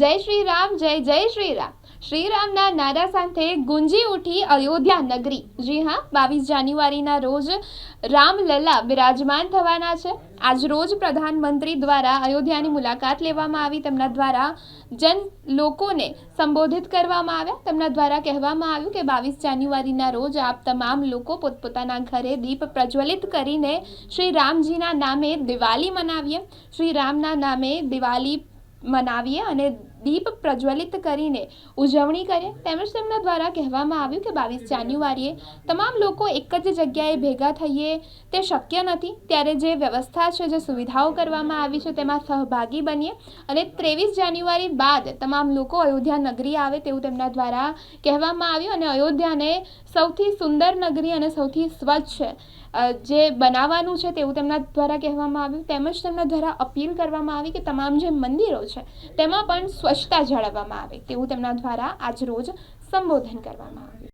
જય શ્રી રામ, જય જય શ્રી રામ. શ્રીરામના નારા સાથે ગુંજી ઉઠી અયોધ્યા નગરી. જી હા, બાવીસ જાન્યુઆરીના રોજ રામલલા બિરાજમાન થવાના છે. આજ રોજ પ્રધાનમંત્રી દ્વારા અયોધ્યાની મુલાકાત લેવામાં આવી. તેમના દ્વારા જન લોકોને સંબોધિત કરવામાં આવ્યા. તેમના દ્વારા કહેવામાં આવ્યું કે બાવીસ જાન્યુઆરીના રોજ આપ તમામ લોકો પોતપોતાના ઘરે દીપ પ્રજ્વલિત કરીને શ્રી રામજીના નામે દિવાળી મનાવીએ. શ્રી રામના નામે દિવાળી મનાવીએ અને દીપ પ્રજ્વલિત કરીને ઉજવણી કરે, તેમજ તેમના દ્વારા કહેવામાં આવ્યું કે બાવીસ જાન્યુઆરીએ તમામ લોકો એક જ જગ્યાએ ભેગા થઈએ, તે શક્ય નથી. ત્યારે જે વ્યવસ્થા છે, જે સુવિધાઓ કરવામાં આવી છે, તેમાં સહભાગી બનીએ અને ત્રેવીસ જાન્યુઆરી બાદ તમામ લોકો અયોધ્યા નગરી આવે તેવું તેમના દ્વારા કહેવામાં આવ્યું અને અયોધ્યાને સૌથી સુંદર નગરી અને સૌથી સ્વચ્છ જે બનાવવાનું છે તેવું તેમના દ્વારા કહેવામાં આવ્યું. તેમજ તેમના દ્વારા અપીલ કરવામાં આવી કે તમામ જે મંદિરો છે, તેમાં પણ સ્વચ્છતા જાળવવામાં આવે તેવું તેમના દ્વારા આજ રોજ સંબોધન કરવામાં આવ્યું.